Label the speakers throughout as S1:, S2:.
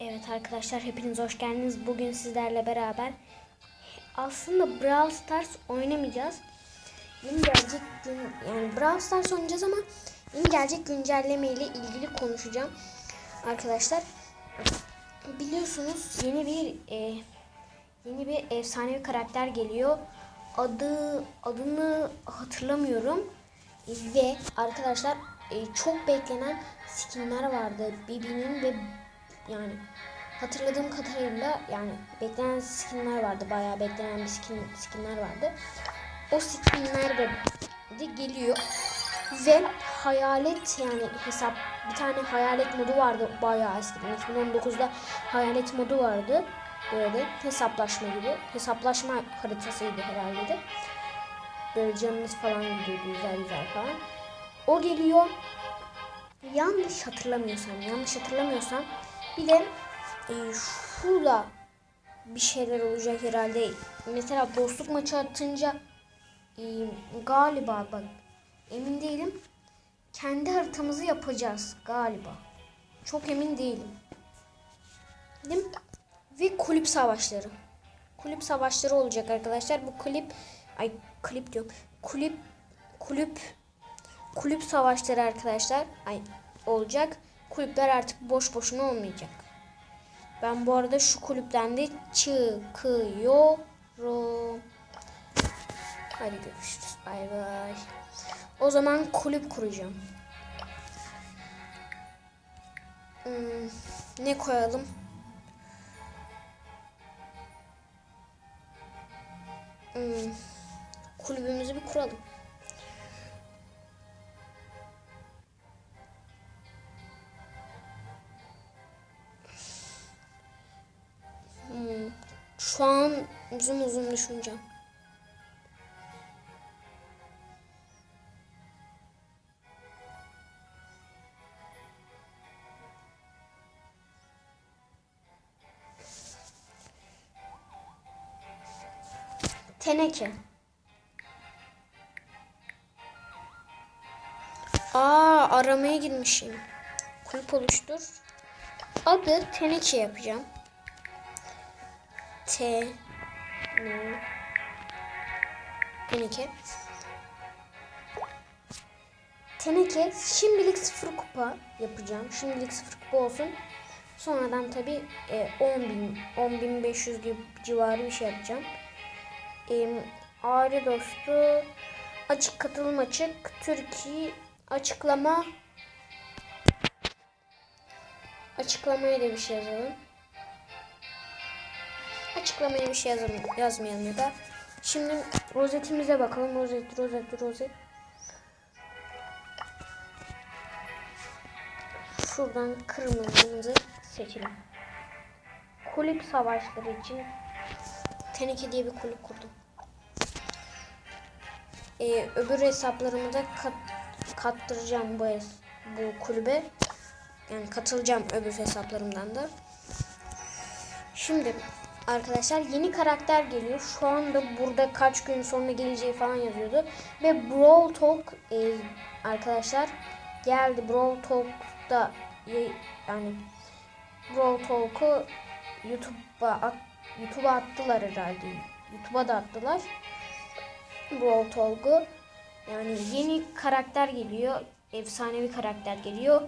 S1: Evet arkadaşlar hepiniz hoş geldiniz. Bugün sizlerle beraber aslında Brawl Stars oynamayacağız. Yeni gelecek gün yani Brawl Stars oynayacağız ama yeni gelecek güncelleme ile ilgili konuşacağım. Arkadaşlar biliyorsunuz yeni bir e, yeni bir efsanevi karakter geliyor. Adı adını hatırlamıyorum. Ve arkadaşlar e, çok beklenen skinler vardı. Bibi'nin ve yani hatırladığım kadarıyla yani beklenen skinler vardı. Bayağı beklenen bir skin, skinler vardı. O skinler de, de geliyor. Ve hayalet yani hesap bir tane hayalet modu vardı bayağı eskiden. 2019'da hayalet modu vardı. Böyle hesaplaşma gibi. Hesaplaşma haritasıydı herhalde de. Böyle canınız falan gidiyordu güzel güzel falan. O geliyor. Yanlış hatırlamıyorsam, yanlış hatırlamıyorsam bir de e, şurada bir şeyler olacak herhalde. Mesela dostluk maçı atınca e, galiba bak emin değilim. Kendi haritamızı yapacağız galiba. Çok emin değilim. Değil mi? Ve kulüp savaşları. Kulüp savaşları olacak arkadaşlar. Bu klip ay klip diyorum. Kulüp kulüp kulüp savaşları arkadaşlar. Ay olacak. Kulüpler artık boş boşuna olmayacak. Ben bu arada şu kulüpten de çıkıyorum. Hadi görüşürüz. Bay bay. O zaman kulüp kuracağım. Hmm, ne koyalım? Hmm, kulübümüzü bir kuralım. Uzun uzun düşüneceğim. Teneke. Aa aramaya girmişim. Kulüp oluştur. Adı teneke yapacağım. T N Teneke. Teneke şimdilik sıfır kupa yapacağım. Şimdilik sıfır kupa olsun. Sonradan tabi e, 10 bin, 10 bin 500 gibi civarı bir şey yapacağım. E, aile dostu, açık katılım açık, Türkiye açıklama, açıklamaya da bir şey yazalım. Açıklamaya bir şey yazalım, yazmayalım ya da. Şimdi rozetimize bakalım. Rozet, rozet, rozet. Şuradan kırmızımızı seçelim. Kulüp savaşları için Teneke diye bir kulüp kurdum. Ee, öbür hesaplarımı da kat, kattıracağım bu, bu kulübe. Yani katılacağım öbür hesaplarımdan da. Şimdi arkadaşlar yeni karakter geliyor. Şu anda burada kaç gün sonra geleceği falan yazıyordu. Ve Brawl Talk e, arkadaşlar geldi. Brawl Talk'ta y- yani Brawl Talk'u YouTube'a at, YouTube'a attılar herhalde. YouTube'a da attılar. Brawl Talk'u. Yani yeni karakter geliyor. Efsanevi karakter geliyor.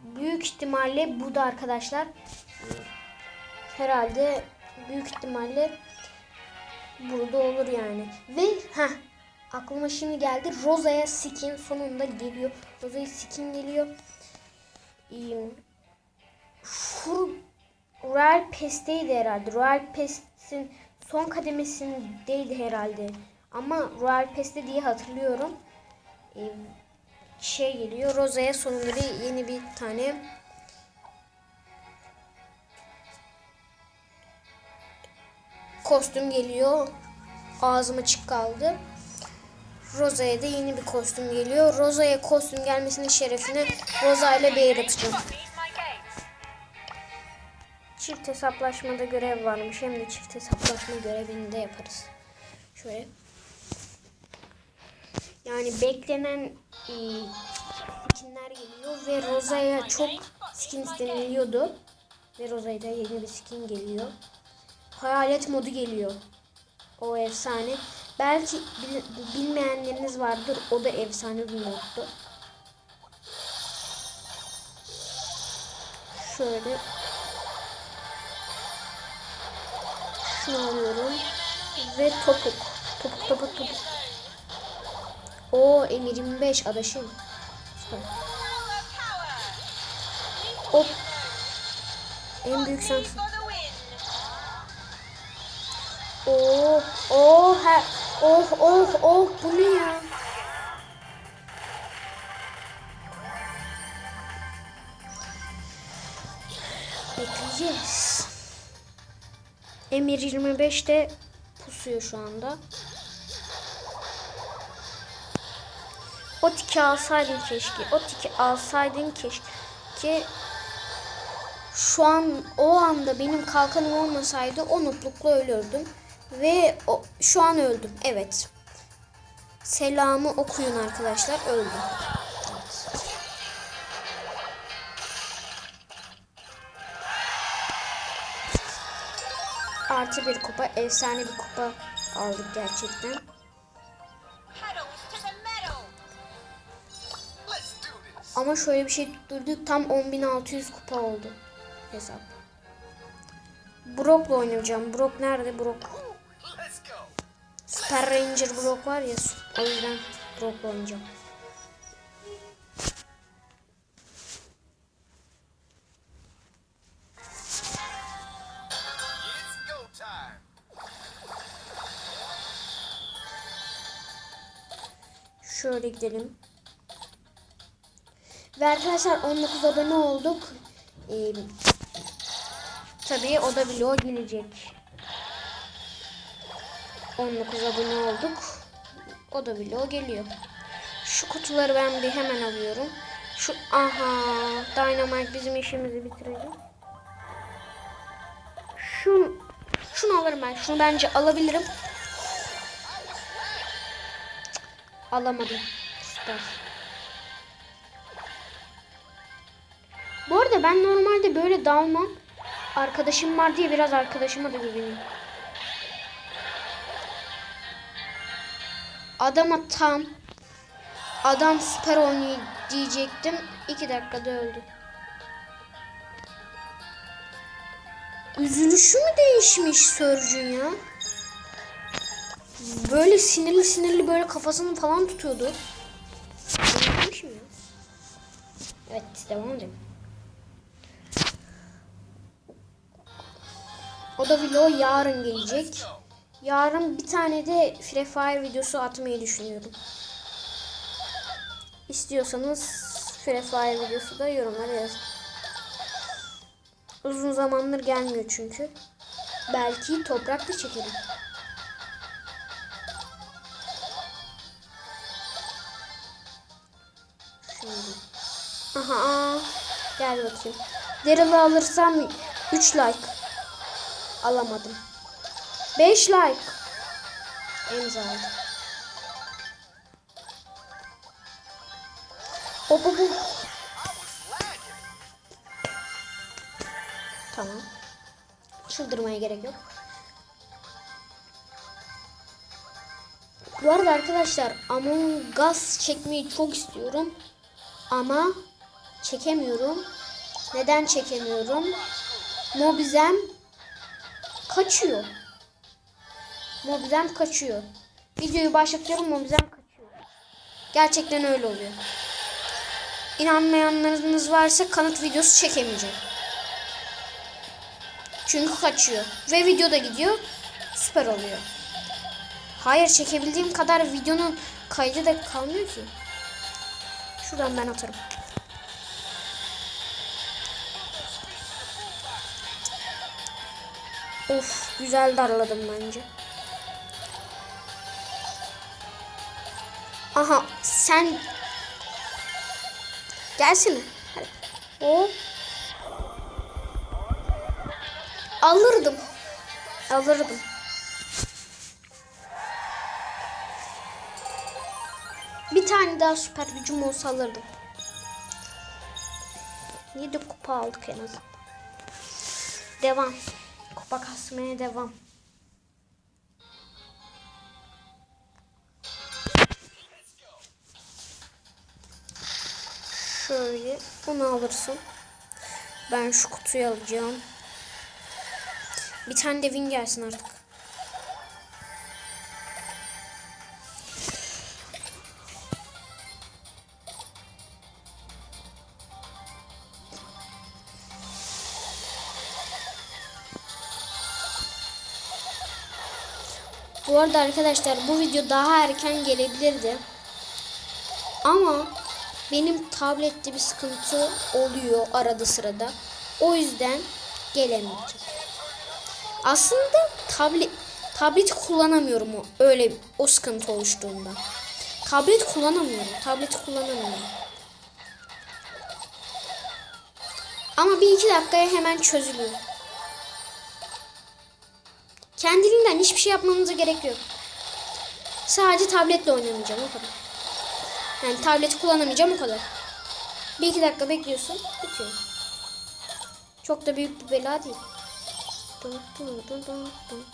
S1: Büyük ihtimalle bu da arkadaşlar herhalde büyük ihtimalle burada olur yani. Ve ha aklıma şimdi geldi. Rosa'ya skin sonunda geliyor. Rosa'ya skin geliyor. Şu Royal Pest'teydi herhalde. Royal Pest'in son kademesindeydi herhalde. Ama Royal Pest'te diye hatırlıyorum. Ee, şey geliyor. Rosa'ya sonunda yeni bir tane kostüm geliyor. Ağzım açık kaldı. Rosa'ya da yeni bir kostüm geliyor. Rosa'ya kostüm gelmesinin şerefine Rosa ile bir atacağım. Çift hesaplaşmada görev varmış. Hem de çift hesaplaşma görevini de yaparız. Şöyle. Yani beklenen e, skinler geliyor ve Rosa'ya çok skin isteniliyordu. Ve Rosa'ya yeni bir skin geliyor. Hayalet modu geliyor. O efsane. Belki bil- bilmeyenleriniz vardır. O da efsane bir moddu. Şöyle şunu alıyorum ve topuk. Topuk topuk topuk. O Emir 25 adaşım. Süper. Hop. En büyük sensin. Oh, he, oh, oh, oh, bu ne ya? Bekleyeceğiz. Emir 25 de pusuyor şu anda. O tiki alsaydın keşke. O tiki alsaydın keşke. Şu an o anda benim kalkanım olmasaydı o mutlulukla ölürdüm. Ve o, şu an öldüm. Evet. Selamı okuyun arkadaşlar. Öldüm. Artı bir kupa. Efsane bir kupa aldık gerçekten. Ama şöyle bir şey tutturduk. Tam 10.600 kupa oldu. Hesap. Brock'la oynayacağım. Brock nerede? Brock. Super Ranger Brock var ya. O yüzden Brock'la oynayacağım. Şöyle gidelim. Ve arkadaşlar 19 abone olduk. Ee, tabii o da vlog gelecek. 19 abone olduk. O da vlog geliyor. Şu kutuları ben bir hemen alıyorum. Şu aha Dynamite bizim işimizi bitirecek. Şu şunu alırım ben. Şunu bence alabilirim. Alamadım. Süper. Bu arada ben normalde böyle dalmam. Arkadaşım var diye biraz arkadaşıma da güveniyorum. Adama tam adam süper oynuyor diyecektim. İki dakikada öldü. Üzülüşü mü değişmiş Sörcün ya? Böyle sinirli sinirli böyle kafasını falan tutuyordu. Evet devam edelim. O da vlog yarın gelecek. Yarın bir tane de Free Fire videosu atmayı düşünüyorum. İstiyorsanız Free Fire videosu da yorumlara yazın. Uzun zamandır gelmiyor çünkü. Belki toprakta çekerim. Şimdi. Aha. Gel bakayım. Daryl'ı alırsam 3 like. Alamadım. 5 like. Emza aldım. Hop hop hop. Tamam. Çıldırmaya gerek yok. Bu arada arkadaşlar Among Us çekmeyi çok istiyorum. Ama çekemiyorum. Neden çekemiyorum? Mobizem kaçıyor. Mobizem kaçıyor. Videoyu başlatıyorum Mobizem kaçıyor. Gerçekten öyle oluyor. İnanmayanlarınız varsa kanıt videosu çekemeyeceğim. Çünkü kaçıyor. Ve video da gidiyor. Süper oluyor. Hayır çekebildiğim kadar videonun kaydı da kalmıyor ki. Şuradan ben atarım. Of güzel darladım bence. Aha sen gelsene. Hadi. Hop. Alırdım. Alırdım. Bir tane daha süper gücüm olsa alırdım. 7 kupa aldık en azından. Devam. Kupa kasmaya devam. Onu alırsın. Ben şu kutuyu alacağım. Bir tane de win gelsin artık. Bu arada arkadaşlar bu video daha erken gelebilirdi. Ama benim tablette bir sıkıntı oluyor arada sırada. O yüzden gelemeyecek. Aslında tablet tablet kullanamıyorum o öyle o sıkıntı oluştuğunda. Tablet kullanamıyorum. Tablet kullanamıyorum. Ama bir iki dakikaya hemen çözülüyor. Kendiliğinden hiçbir şey yapmanıza gerek yok. Sadece tabletle oynamayacağım o kadar. Yani tableti kullanamayacağım o kadar. Bir iki dakika bekliyorsun bitiyor. Çok da büyük bir bela değil. Dun dun dun dun dun.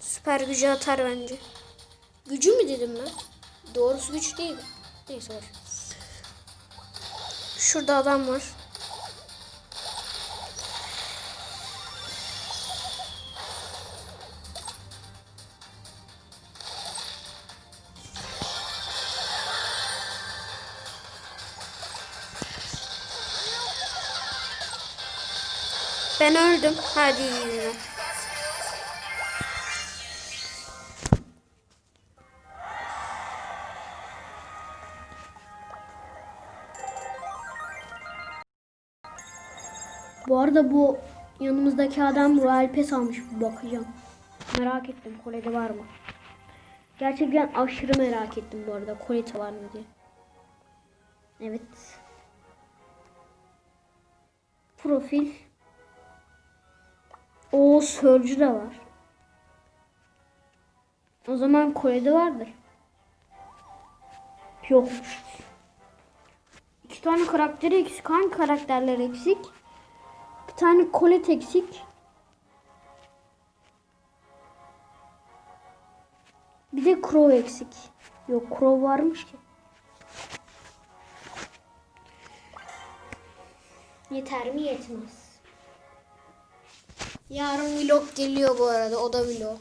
S1: Süper gücü atar bence. Gücü mü dedim ben? Doğrusu güç değil. Neyse var. Şurada adam var. Ben öldüm. Hadi iyi Bu arada bu yanımızdaki adam Royal Pass almış. Bakacağım. Merak ettim. Kolede var mı? Gerçekten aşırı merak ettim bu arada. Kolede var mı diye. Evet. Profil. O sörcü de var. O zaman Kore'de vardır. Yokmuş. İki tane karakteri eksik. Hangi karakterler eksik? Tane kolet eksik. Bir de Crow eksik. Yok Crow varmış ki. Yeter mi yetmez. Yarın vlog geliyor bu arada. O da vlog.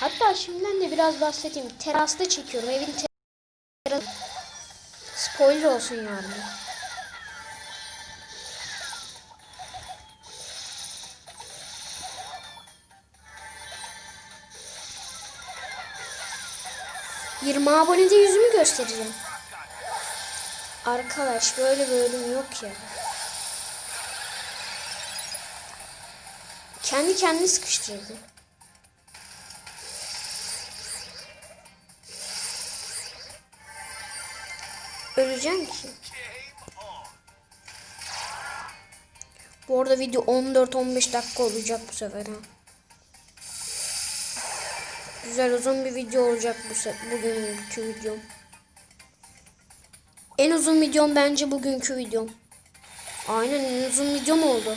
S1: Hatta şimdiden de biraz bahsedeyim. Terasta çekiyorum. Evin terası. Spoiler olsun yani. Yirmi abonede yüzümü göstereceğim. Arkadaş böyle bölüm yok ya. Kendi kendini sıkıştırdı. Öleceğim ki. Bu arada video 14-15 dakika olacak bu sefer ha. Güzel uzun bir video olacak bu se bugünkü videom. En uzun videom bence bugünkü videom. Aynen en uzun videom oldu.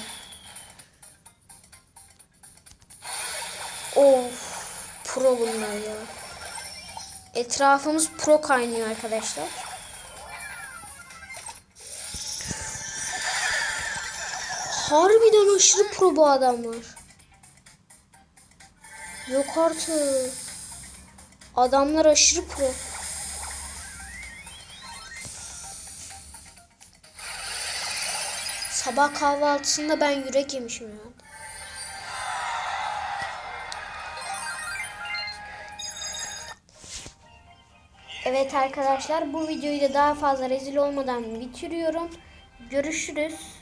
S1: Of pro bunlar ya. Etrafımız pro kaynıyor arkadaşlar. Harbiden aşırı pro bu adamlar. Yok artık. Adamlar aşırı pro. Sabah kahvaltısında ben yürek yemişim ya. Evet arkadaşlar bu videoyu da daha fazla rezil olmadan bitiriyorum. Görüşürüz.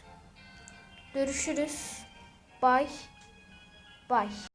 S1: Görüşürüz. Bye. Bye.